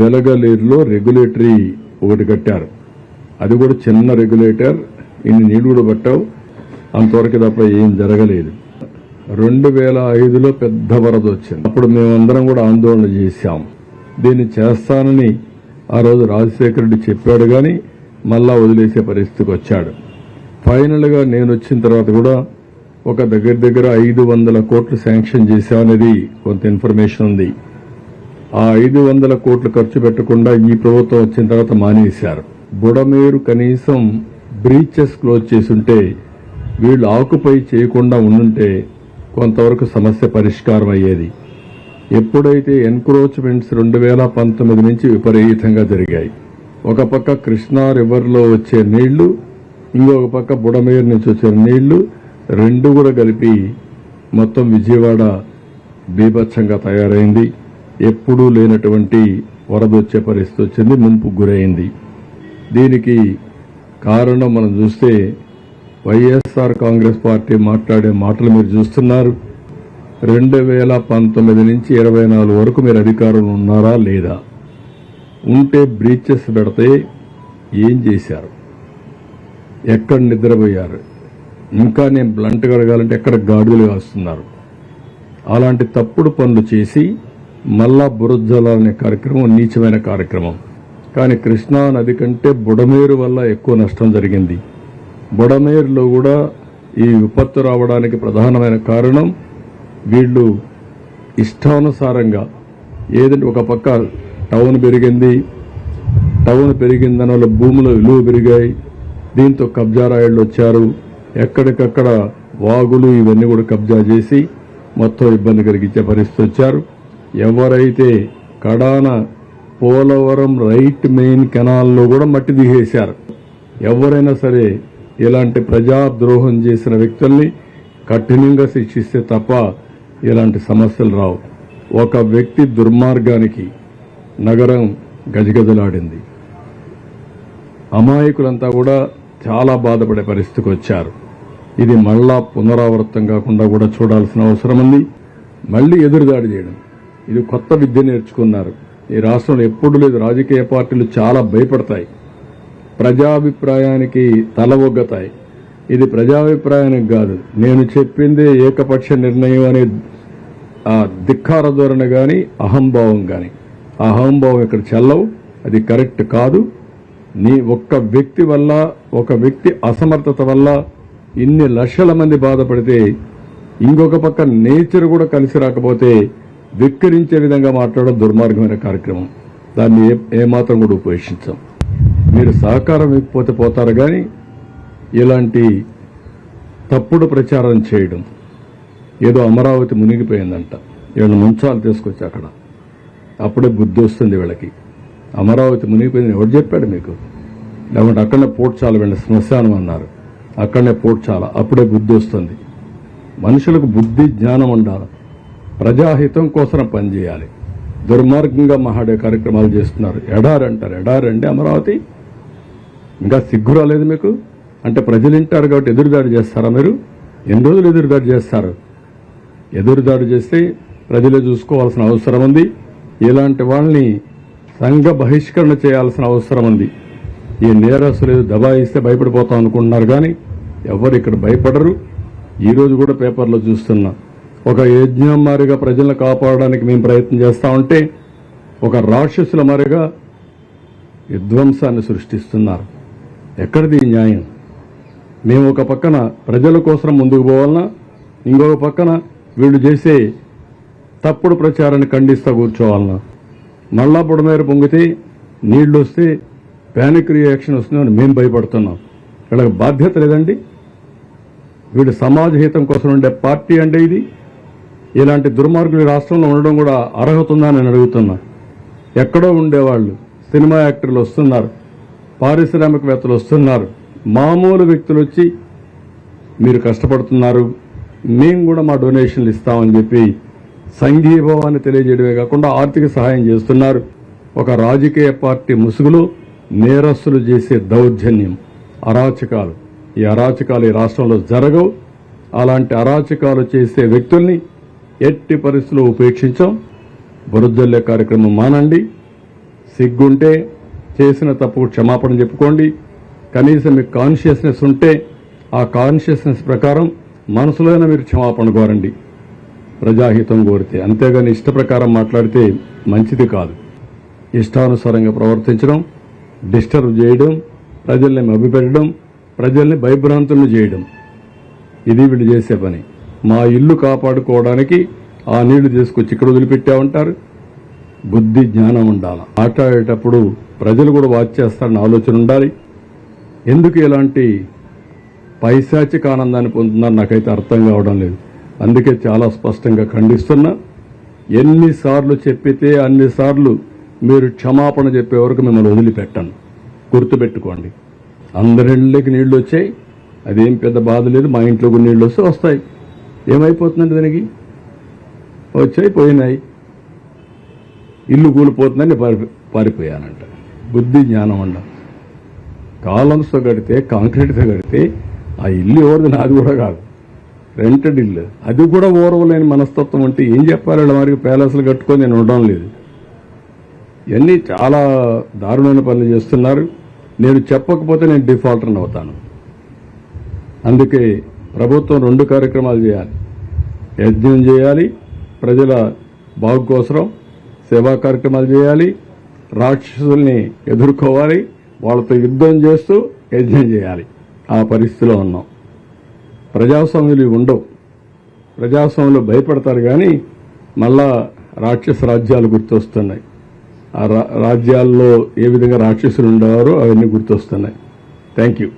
వెలగలేరులో regulatory ఒకటి కట్టారు. అది కూడా చిన్న రెగ్యులేటర్ ఇన్ని నీళ్ళు కూడా పట్టావు. అంతవరకు తప్ప ఏం జరగలేదు. రెండు వేల ఐదులో పెద్ద వరద వచ్చింది. అప్పుడు మేమందరం కూడా ఆందోళన చేశాం. దీన్ని చేస్తానని ఆ రోజు రాజశేఖర రెడ్డి చెప్పాడు కానీ మళ్ళా వదిలేసే పరిస్థితికి వచ్చాడు. ఫైనల్గా నేను వచ్చిన తర్వాత కూడా ఒక దగ్గర దగ్గర ఐదు వందల కోట్లు శాంక్షన్ చేశామనేది కొంత ఇన్ఫర్మేషన్ ఉంది. ఆ ఐదు వందల కోట్లు ఖర్చు పెట్టకుండా ఈ ప్రభుత్వం వచ్చిన తర్వాత మానేశారు. బుడమేరు కనీసం బ్రీచెస్ క్లోజ్ చేసుంటే వీళ్ళు ఆకుపై చేయకుండా ఉండుంటే కొంతవరకు సమస్య పరిష్కారం అయ్యేది. ఎప్పుడైతే ఎన్క్రోచ్మెంట్స్ రెండు వేల పంతొమ్మిది నుంచి విపరీతంగా జరిగాయి. ఒక పక్క కృష్ణా రివర్లో వచ్చే నీళ్ళు ఇంకొక పక్క బుడమేరు నుంచి వచ్చే నీళ్ళు రెండు కూడా కలిపి మొత్తం విజయవాడ బీభత్సంగా తయారైంది. ఎప్పుడూ లేనటువంటి వరద వచ్చే పరిస్థితి వచ్చింది ముంపు గురైంది. దీనికి కారణం మనం చూస్తే వైఎస్ఆర్ కాంగ్రెస్ పార్టీ మాట్లాడే మాటలు మీరు చూస్తున్నారు. రెండు వేల పంతొమ్మిది నుంచి ఇరవై నాలుగు వరకు మీరు అధికారంలో ఉన్నారా లేదా? ఉంటే బ్రీచెస్ పెడితే ఏం చేశారు? ఎక్కడ నిద్రపోయారు? ఇంకా నేను బ్లంట్గా అడగాలంటే ఎక్కడ గాడుదలు కాస్తున్నారు అలాంటి తప్పుడు పనులు చేసి మళ్ళా బురజలాలు అనే కార్యక్రమం నీచమైన కార్యక్రమం. కానీ కృష్ణా నది కంటే బుడమేరు వల్ల ఎక్కువ నష్టం జరిగింది. బుడమేరులో కూడా ఈ విపత్తు రావడానికి ప్రధానమైన కారణం వీళ్ళు ఇష్టానుసారంగా ఏదంటే ఒక పక్క టౌన్ పెరిగింది టౌన్ పెరిగిన దానివల్ల భూముల విలువ పెరిగాయి దీంతో కబ్జా రాయళ్ళు వచ్చారు. ఎక్కడికక్కడ వాగులు ఇవన్నీ కూడా కబ్జా చేసి మొత్తం ఇబ్బంది కలిగించే పరిస్థితి వచ్చారు. ఎవరైతే కడాన పోలవరం రైట్ మెయిన్ కెనాల్లో కూడా మట్టి దిగేశారు ఎవరైనా సరే ఇలాంటి ప్రజాద్రోహం చేసిన వ్యక్తుల్ని కఠినంగా శిక్షిస్తే తప్ప ఇలాంటి సమస్యలు రావు. ఒక వ్యక్తి దుర్మార్గానికి నగరం గజగజలాడింది. అమాయకులంతా కూడా చాలా బాధపడే పరిస్థితికి వచ్చారు. ఇది మళ్ళా పునరావృతం కాకుండా కూడా చూడాల్సిన అవసరం ఉంది. మళ్ళీ ఎదురుదాడి చేయడం. ఇది కొత్త విద్య నేర్చుకున్నారు. ఈ రాష్ట్రంలో ఎప్పుడు లేదు. రాజకీయ పార్టీలు చాలా భయపడతాయి. ప్రజాభిప్రాయానికి తల ఒగ్గతాయి. ఇది ప్రజాభిప్రాయానికి కాదు. నేను చెప్పింది ఏకపక్ష నిర్ణయం అనే ఆ ధిక్కార ధోరణ కానీ అహంభావం కానీ అహంభావం ఇక్కడ చెల్లవు? అది కరెక్ట్ కాదు. నీ ఒక్క వ్యక్తి వల్ల ఒక వ్యక్తి అసమర్థత వల్ల ఇన్ని లక్షల మంది బాధపడితే ఇంకొక పక్క నేచర్ కూడా కలిసి రాకపోతే విక్కరించే విధంగా మాట్లాడడం దుర్మార్గమైన కార్యక్రమం. దాన్ని ఏ- ఏమాత్రం కూడా ఉపేక్షించాం. మీరు సహకారం ఇవ్వకపోతే పోతారు కానీ ఇలాంటి తప్పుడు ప్రచారం చేయడం. ఏదో అమరావతి మునిగిపోయిందంట. వీళ్ళని ముంచాలు తీసుకొచ్చి అక్కడ. అప్పుడే బుద్ధి వస్తుంది వీళ్ళకి. అమరావతి మునిగిపోయింది ఎవరు చెప్పాడు మీకు? లేకుంటే అక్కడనే పోడ్చాల వీళ్ళ శ్మశానం అన్నారు. అక్కడనే పోడ్చాల? అప్పుడే బుద్ధి వస్తుంది. మనుషులకు బుద్ధి జ్ఞానం ఉండాలి? ప్రజాహితం కోసం పనిచేయాలి. దుర్మార్గంగా మహాడే కార్యక్రమాలు చేస్తున్నారు. ఎడారి అంటారు. ఎడారి అమరావతి? ఇంకా సిగ్గు రాలేదు మీకు? అంటే ప్రజలు వింటారు కాబట్టి ఎదురుదాడి చేస్తారా మీరు? ఎన్ని రోజులు ఎదురుదాడి చేస్తారు? ఎదురుదాడి చేస్తే ప్రజలే చూసుకోవాల్సిన అవసరం ఉంది. ఇలాంటి వాళ్ళని సంఘ బహిష్కరణ చేయాల్సిన అవసరం ఉంది. ఈ నేరస్తులు దబాయిస్తే భయపడిపోతాం అనుకుంటున్నారు కానీ ఎవరు ఇక్కడ భయపడరు. ఈరోజు కూడా పేపర్లో చూస్తున్నా. ఒక యజ్ఞం మారిగా ప్రజలను కాపాడడానికి మేము ప్రయత్నం చేస్తూ ఉంటే ఒక రాక్షసుల మారిగా విధ్వంసాన్ని సృష్టిస్తున్నారు. ఎక్కడిది ఈ న్యాయం? మేము ఒక పక్కన ప్రజల కోసం ముందుకు పోవాలన్నా ఇంకొక పక్కన వీళ్ళు చేసే తప్పుడు ప్రచారాన్ని ఖండిస్తూ కూర్చోవాలన్నా. మళ్ళా బుడమేర పొంగితే నీళ్ళు వస్తే ప్యానిక్ రియాక్షన్ వస్తుందని మేము భయపడుతున్నాం. వీళ్ళకి బాధ్యత లేదండి. వీడు సమాజ హితం కోసం ఉండే పార్టీ అంటే ఇది. ఇలాంటి దుర్మార్గులు ఈ రాష్ట్రంలో ఉండడం కూడా అర్హత ఉందా నేను అడుగుతున్నా. ఎక్కడో ఉండేవాళ్ళు సినిమా యాక్టర్లు వస్తున్నారు పారిశ్రామికవేత్తలు వస్తున్నారు. మామూలు వ్యక్తులు వచ్చి మీరు కష్టపడుతున్నారు మేము కూడా మా డొనేషన్లు ఇస్తామని చెప్పి సంఘీభావాన్ని తెలియజేయడమే కాకుండా ఆర్థిక సహాయం చేస్తున్నారు. ఒక రాజకీయ పార్టీ ముసుగులో నేరస్తులు చేసే దౌర్జన్యం అరాచకాలు. ఈ అరాచకాలు ఈ రాష్ట్రంలో జరగవు. అలాంటి అరాచకాలు చేసే వ్యక్తుల్ని ఎట్టి పరిస్థితుల్లో ఉపేక్షించాం. బురజల్లే కార్యక్రమం మానండి. సిగ్గుంటే చేసిన తప్పు క్షమాపణ చెప్పుకోండి. కనీసం మీకు కాన్షియస్నెస్ ఉంటే ఆ కాన్షియస్నెస్ ప్రకారం మనసులోనే మీరు క్షమాపణ కోరండి. ప్రజాహితం కోరితే అంతేగాని ఇష్ట ప్రకారం మాట్లాడితే మంచిది కాదు. ఇష్టానుసారంగా ప్రవర్తించడం డిస్టర్బ్ చేయడం ప్రజల్ని మభ్యపెట్టడం ప్రజల్ని భయభ్రాంతులను చేయడం. ఇది వీళ్ళు చేసే పని. మా ఇల్లు కాపాడుకోవడానికి ఆ నీళ్ళు తీసుకొచ్చి ఇక్కడ వదిలిపెట్టామంటారు బుద్ధి జ్ఞానం ఉండాలి? మాట్లాడేటప్పుడు ప్రజలు కూడా వాచ్ చేస్తారని ఆలోచన ఉండాలి. ఎందుకు ఇలాంటి పైశాచిక ఆనందాన్ని పొందుతున్నారు నాకైతే అర్థం కావడం లేదు. అందుకే చాలా స్పష్టంగా ఖండిస్తున్నా. ఎన్నిసార్లు చెప్పితే అన్నిసార్లు మీరు క్షమాపణ చెప్పే వరకు మిమ్మల్ని వదిలిపెట్టను. గుర్తుపెట్టుకోండి. అందరిళ్ళకి నీళ్ళు వచ్చాయి. అదేం పెద్ద బాధ లేదు. మా ఇంట్లో కొన్ని నీళ్ళు వస్తే వస్తాయి. ఏమైపోతుందండి దానికి? వచ్చాయి పోయినాయి. ఇల్లు కూలిపోతుందని పారి పారిపోయానంట. బుద్ధి జ్ఞానం అండ కాలమ్స్తో కడితే కాంక్రీట్తో కడితే ఆ ఇల్లు ఎవరిది? నాది కూడా కాదు. రెంటెడ్ ఇల్లు. అది కూడా ఓరవలేని మనస్తత్వం అంటే ఏం చెప్పాలి వారికి? ప్యాలెస్లు కట్టుకొని నేను ఉండడం లేదు. ఇవన్నీ చాలా దారుణమైన పనులు చేస్తున్నారు. నేను చెప్పకపోతే నేను డిఫాల్టర్ని అవుతాను. అందుకే ప్రభుత్వం రెండు కార్యక్రమాలు చేయాలి. యజ్ఞం చేయాలి ప్రజల బాగు కోసరం సేవా కార్యక్రమాలు చేయాలి రాక్షసుల్ని ఎదుర్కోవాలి వాళ్ళతో యుద్ధం చేస్తూ యజ్ఞం చేయాలి. ఆ పరిస్థితిలో ఉన్నాం. ప్రజాస్వామ్యులు ఉండవు. ప్రజాస్వామ్యంలో భయపడతారు కానీ మళ్ళా రాక్షస రాజ్యాలు గుర్తొస్తున్నాయి. ఆ రా- రాజ్యాల్లో ఏ విధంగా రాక్షసులు ఉండేవారో అవన్నీ గుర్తొస్తున్నాయి. Thank you.